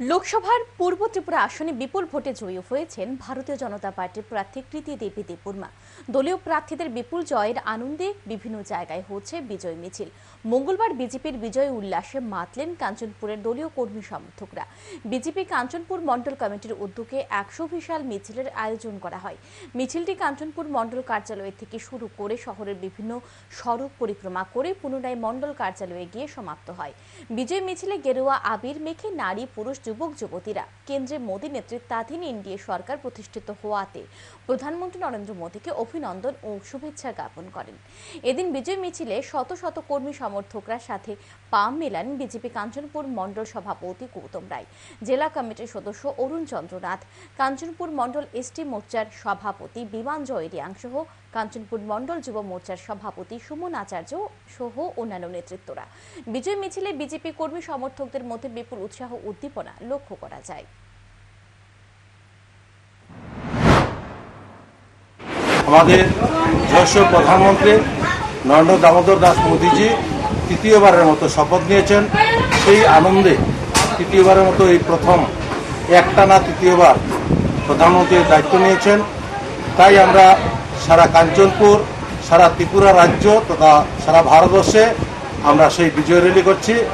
লোকসভার পূর্ব ত্রিপুরা আসনে বিপুল ভোটে জয়ী হয়েছেন ভারতীয় জনতা পার্টির প্রার্থী কৃতি দেবী দেববর্মা। দলীয় প্রার্থীদের বিপুল জয়ের আনন্দে বিভিন্ন জায়গায় হচ্ছে বিজয় মিছিল। মঙ্গলবার বিজেপির বিজয় উল্লাসে মাতলেন কাঞ্চনপুরের দলীয় কর্মী সমর্থকরা। বিজেপি কাঞ্চনপুর মণ্ডল কমিটির উদ্যোগে একশো বিশাল মিছিলের আয়োজন করা হয়। মিছিলটি কাঞ্চনপুর মণ্ডল কার্যালয় থেকে শুরু করে শহরের বিভিন্ন সড়ক পরিক্রমা করে পুনরায় মণ্ডল কার্যালয়ে গিয়ে সমাপ্ত হয়। বিজয় মিছিলে গেরুয়া আবির মেখে নারী পুরুষ যুবক যুবতীরা। কেন্দ্রে মোদী নেতৃত্বাধীন এনডিএ সরকার প্রতিষ্ঠিত হওয়াতে প্রধানমন্ত্রী নরেন্দ্র মোদীকে অভিনন্দন ও শুভেচ্ছা জ্ঞাপন করেন। এদিন বিজয় মিছিলে শত শত কর্মী সমর্থকরা সাথে পাম মেলান বিজেপি কাঞ্চনপুর মণ্ডল সভাপতি গৌতম রায়, জেলা কমিটির সদস্য অরুণ চন্দ্রনাথ, কাঞ্চনপুর মণ্ডল এসটি মোর্চার সভাপতি বিমান জয় রিয়াং সহ কাঞ্চনপুর মণ্ডল যুব মোর্চার সভাপতি সুমন আচার্য সহ অন্যান্য নেতৃত্বরা। বিজয় মিছিলে বিজেপি কর্মী সমর্থকদের মধ্যে বিপুল উৎসাহ উদ্দীপনা লক্ষ্য করা যায়। আমাদের যশ প্রধানমন্ত্রী নরেন্দ্র দামোদর দাস মোদীজি তৃতীয়বারের মতো শপথ নিয়েছেন। সেই আনন্দে তৃতীয়বারের মতো এই প্রথম একটানা তৃতীয়বার প্রধানমন্ত্রীর দায়িত্ব নিয়েছেন। তাই আমরা সারা কাঞ্চনপুর, সারা ত্রিপুরা রাজ্য তথা সারা ভারতবর্ষে আমরা সেই বিজয় র্যালি করছি।